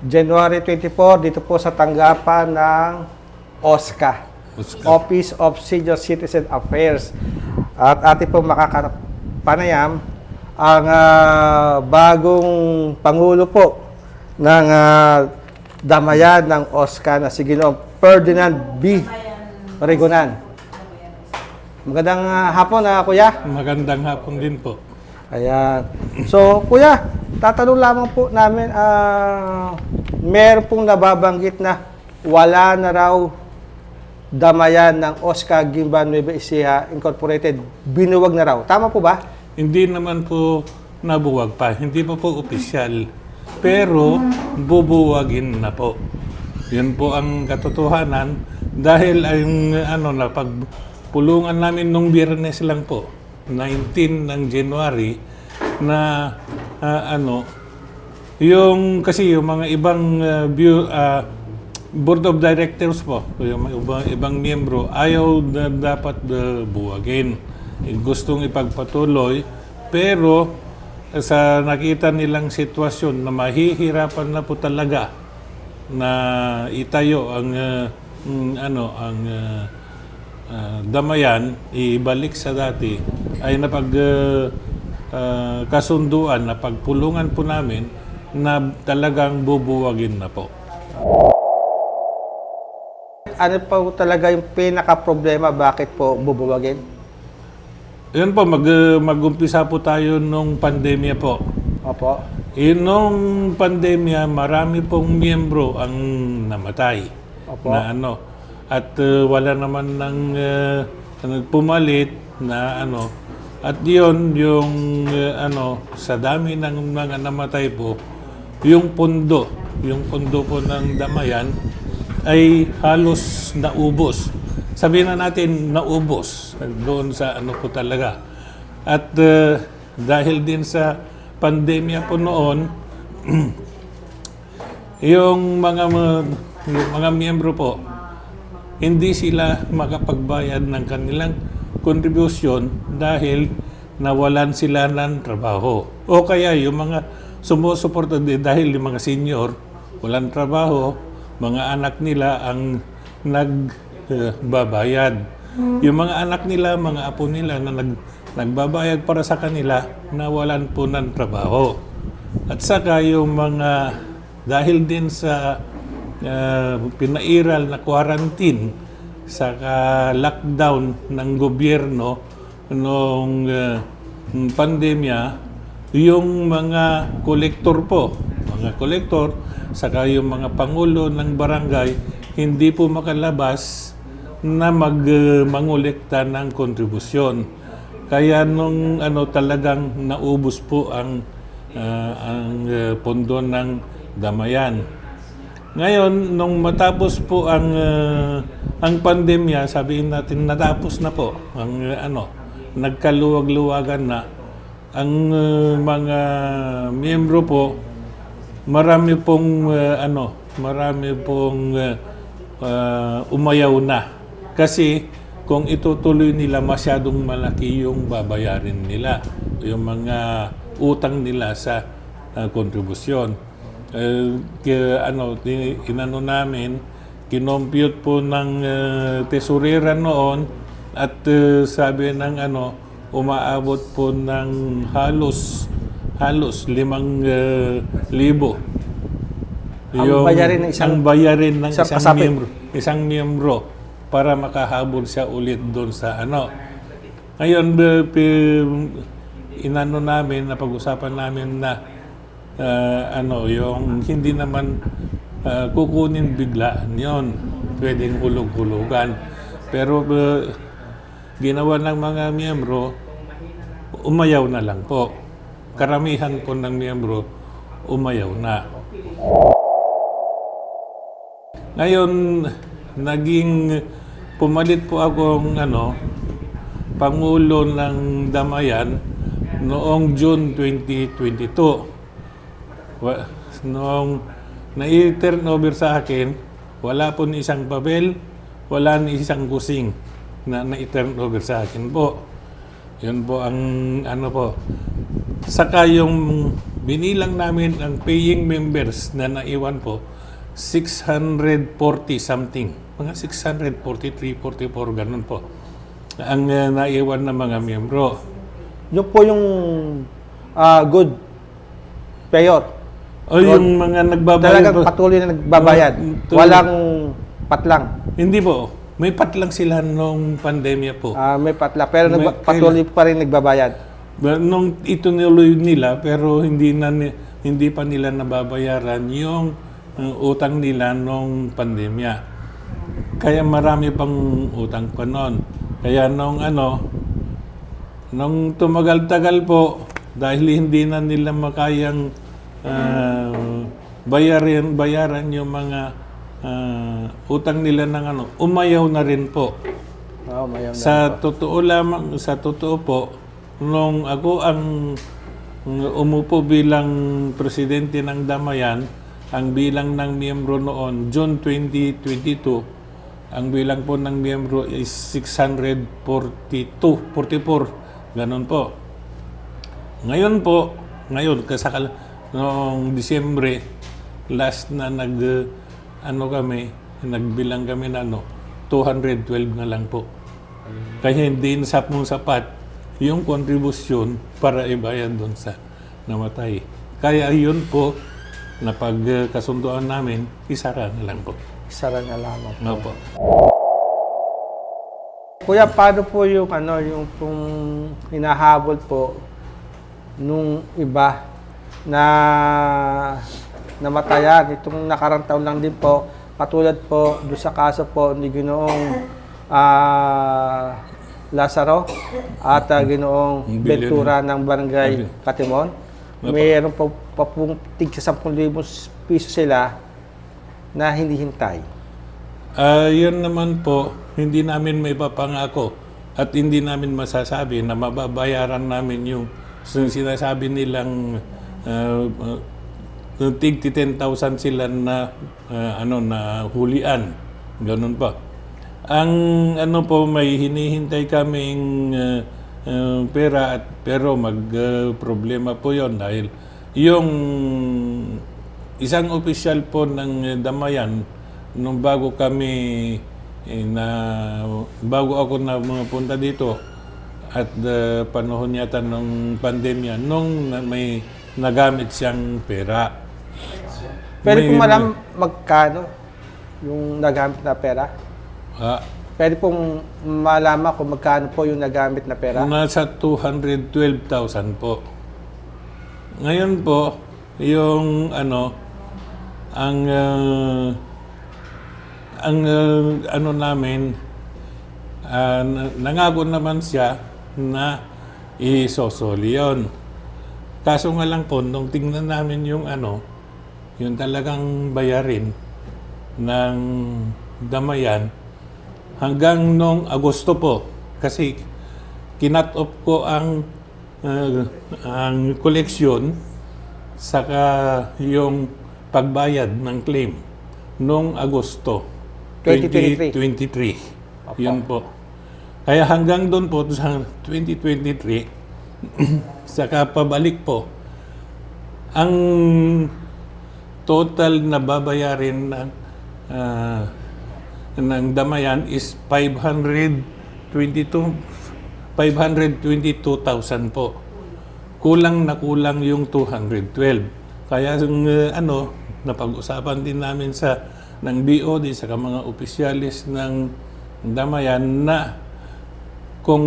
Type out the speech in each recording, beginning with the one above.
January 24 dito po sa tanggapan ng OSCA. Oscar. Office of Senior Citizen Affairs. At ating po makakapanayam ang ah, bagong Pangulo po ng ah, damayan ng OSCA na si Ginoong Ferdinand B. Regonan. Magandang ah, hapon na kuya. Magandang hapon din po. Ayan. So, kuya, tatanong lamang po namin, ah, meron pong nababanggit na wala na raw damayan ng Oscar Gimba Nueva Ecija Incorporated. Binuwag na raw. Tama po ba? Hindi naman po nabuwag pa. Hindi pa po opisyal. Pero bubuwagin na po. Yun po ang katotohanan dahil ang ano na pagpulungan namin nung biyernes lang po 19 ng January na ah, ano yung kasi yung mga ibang ah, view, ah, board of directors po, yung ibang, ibang miyembro, ayaw na dapat ah, buwagin. Eh, Gustong ipagpatuloy, pero sa nakita nilang sitwasyon na mahihirapan na po talaga na itayo ang ah, mm, ano ang ah, ah, damayan ibalik sa dati ay napag ah, ah, kasunduan na pagpulungan po namin na talagang bubuwagin na po. Ano po talaga yung pinaka-problema bakit po bubuwagin? Yun po, mag, uh, mag-umpisa po tayo nung pandemya po. Opo. Eh, nung pandemya, marami pong miyembro ang namatay. Opo. Na ano. At uh, wala naman ng uh, nagpumalit na ano. At yun, yung uh, ano, sa dami ng mga namatay po, yung pundo, yung pundo po ng damayan ay halos naubos. Sabihin na natin naubos doon sa ano po talaga. At uh, dahil din sa pandemya po noon, yung mga yung mga miyembro po, hindi sila makapagbayad ng kanilang kontribusyon dahil nawalan sila ng trabaho. O kaya yung mga sumusuporta din dahil yung mga senior walang trabaho, mga anak nila ang nagbabayad. Yung mga anak nila, mga apo nila na nag, nagbabayad para sa kanila, nawalan po ng trabaho. At saka yung mga, dahil din sa uh, pinairal na quarantine, sa lockdown ng gobyerno noong uh, pandemya, yung mga kolektor po, mga kolektor, saka yung mga pangulo ng barangay, hindi po makalabas na mag uh, mangolekta ng kontribusyon. Kaya nung ano talagang naubos po ang ah, ang uh, pondo ng damayan. Ngayon, nung matapos po ang ah, ang pandemya, sabihin natin natapos na po ang ah, ano, nagkaluwag-luwagan na ang ah, mga miyembro po marami pong ah, ano, marami pong ah, ah, umayaw na. Kasi kung itutuloy nila masyadong malaki yung babayarin nila, yung mga utang nila sa ah, kontribusyon. Eh, kaya, ano, ti- inano namin, kinompute po ng uh, tesorera noon at uh, sabi ng ano, umaabot po ng halos halos limang uh, libo. Ang bayarin ng isang- ang bayarin ng isang isang, kasapit. miyembro, isang miyembro para makahabol siya ulit doon sa ano. Ngayon, inano namin, napag-usapan namin na ah, ano, yung hindi naman ah, kukunin bigla yon pwedeng hulog-hulugan. Pero ah, ginawa ng mga miyembro, umayaw na lang po. Karamihan po ng miyembro, umayaw na. Ngayon, naging pumalit po akong ano, Pangulo ng Damayan noong June 2022. Wa- Noong nai-turn over sa akin, wala po ni isang papel, wala ni isang kusing na nai-turn over sa akin po. Yun po ang ano po. Saka yung binilang namin ang paying members na naiwan po, 640 something. Mga 643, 44, ganun po. Ang uh, naiwan na mga miyembro. Yung po yung ah, good payor. O yung mga nagbabayad Talagang po. patuloy na nagbabayad. Tuloy. Walang patlang. Hindi po. May patlang sila nung pandemya po. Ah, may patla. Pero May- nagba- patuloy pa rin nagbabayad. Ba- Nung itunuloy nila pero hindi na hindi pa nila nababayaran yung uh, utang nila nung pandemya. Kaya marami pang utang pa noon. Kaya nung ano nung tumagal-tagal po dahil hindi na nila makayang uh, bayarin bayaran yung mga uh, utang nila ng ano umayaw na rin po. Oh, mayaw na. Sa totoo lamang, sa totoo po, nung ako ang umupo bilang presidente ng Damayan, ang bilang ng miyembro noon, June 2022, ang bilang po ng miyembro is 642, 44, ganun po. Ngayon po, ngayon, kasakal, noong Disyembre, last na nag, uh, ano kami, nagbilang kami na ano, 212 na lang po. Kaya hindi na mong sapat yung kontribusyon para ibayad doon sa namatay. Kaya yun po, na pagkasunduan namin, isara na lang po. Isara na lamang. Opo. Kuya, paano po yung ano, yung pong hinahabol po nung iba na namatayan itong nakarang taon lang din po katulad po do sa kaso po ni Ginoong ah, Lazaro at ah, Ginoong Ventura ng Barangay. Katimon. Mayroon po pa pong tig sa 10,000 piso sila na hindi hintay. Ah, yun naman po, hindi namin may papangako at hindi namin masasabi na mababayaran namin yung yung sinasabi nilang uh, uh, tig 10,000 sila na ah, ano na hulian. Ganun pa. Ang ano po may hinihintay kaming ah, ah, pera at pero mag ah, problema po 'yon dahil yung isang opisyal po ng Damayan nung bago kami eh, na bago ako na mga punta dito at uh, panahon yata ng pandemya nung may nagamit siyang pera. Pwede May- po malam magkano yung nagamit na pera? Ah, Pwede pong malaman kung magkano po yung nagamit na pera? Nasa 212,000 po. Ngayon po, yung ano, ang ah, ang ah, ano namin, na- nangako naman siya na isosoli yun. Kaso nga lang po, nung tingnan namin yung ano, yung talagang bayarin ng damayan, hanggang nung Agosto po, kasi kinat off ko ang uh, ang koleksyon saka yung pagbayad ng claim nung Agosto 2023. 2023. Yun po. Kaya hanggang doon po sa 2023 saka pabalik po ang total na babayarin ng ah, ng damayan is 522 522,000 po. Kulang na kulang yung 212. Kaya yung uh, ano, napag-usapan din namin sa ng BOD sa mga opisyalis ng damayan na kung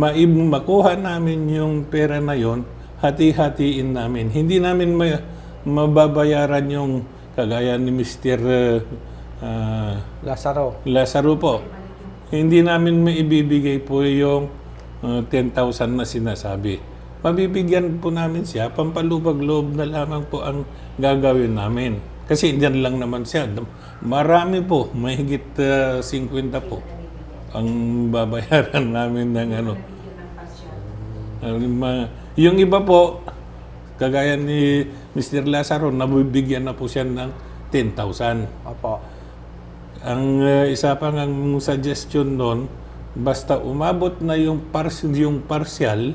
maib makuha namin yung pera na yon, hati-hatiin namin. Hindi namin ma- mababayaran yung kagaya ni Mr. uh, uh, Lazaro. Lazaro po. Hindi namin maibibigay po yung uh, 10,000 na sinasabi. Mabibigyan po namin siya, pampalubag loob na lamang po ang gagawin namin. Kasi diyan lang naman siya. Marami po, mahigit uh, 50 po ang babayaran namin ng ano. Yung iba po, kagaya ni Mr. Lazaro, nabibigyan na po siya ng 10,000. Opo. Ang uh, isa pang ang suggestion noon, basta umabot na yung, pars yung partial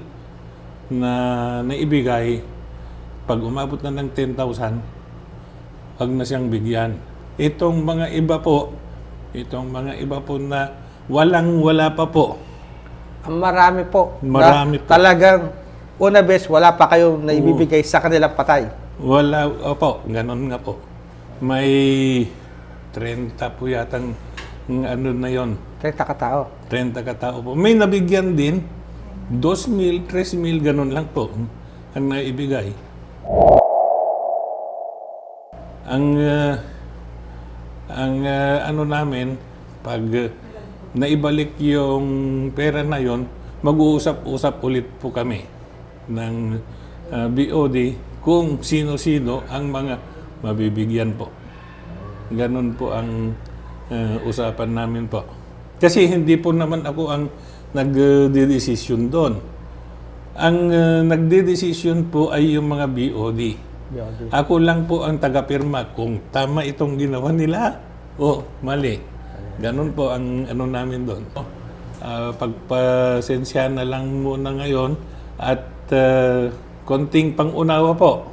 na naibigay, pag umabot na ng 10,000, wag na siyang bigyan. Itong mga iba po, itong mga iba po na walang wala pa po, Ang Marami po. Marami na po. Talagang, una bes, wala pa kayong naibibigay sa kanilang patay. wala, opo, ganun nga po. May 30 po yatang ng ano na yon 30 katao. 30 katao po. May nabigyan din, 2,000, 3,000, ganun lang po ang naibigay. Ang ah, ang ah, ano namin pag ah, naibalik yung pera na yon, mag-uusap-usap ulit po kami ng ah, BOD kung sino-sino ang mga mabibigyan po. Ganun po ang ah, usapan namin po. Kasi hindi po naman ako ang nagdedesisyon doon. Ang uh, nagdedesisyon po ay yung mga BOD. Ako lang po ang taga-pirma kung tama itong ginawa nila o mali. Ganun po ang ano namin doon. Ah, pagpasensya na lang muna ngayon at ah, konting pangunawa po.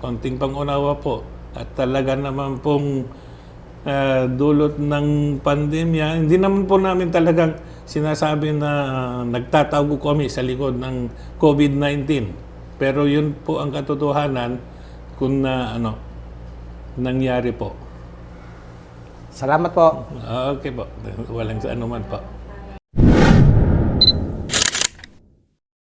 Konting pangunawa po. At talaga naman pong ah, dulot ng pandemya, hindi naman po namin talagang sinasabi na nagtatago kami sa likod ng COVID-19. Pero yun po ang katotohanan kung na ano nangyari po. Salamat po. Ah, Okay po. Walang sa anuman po.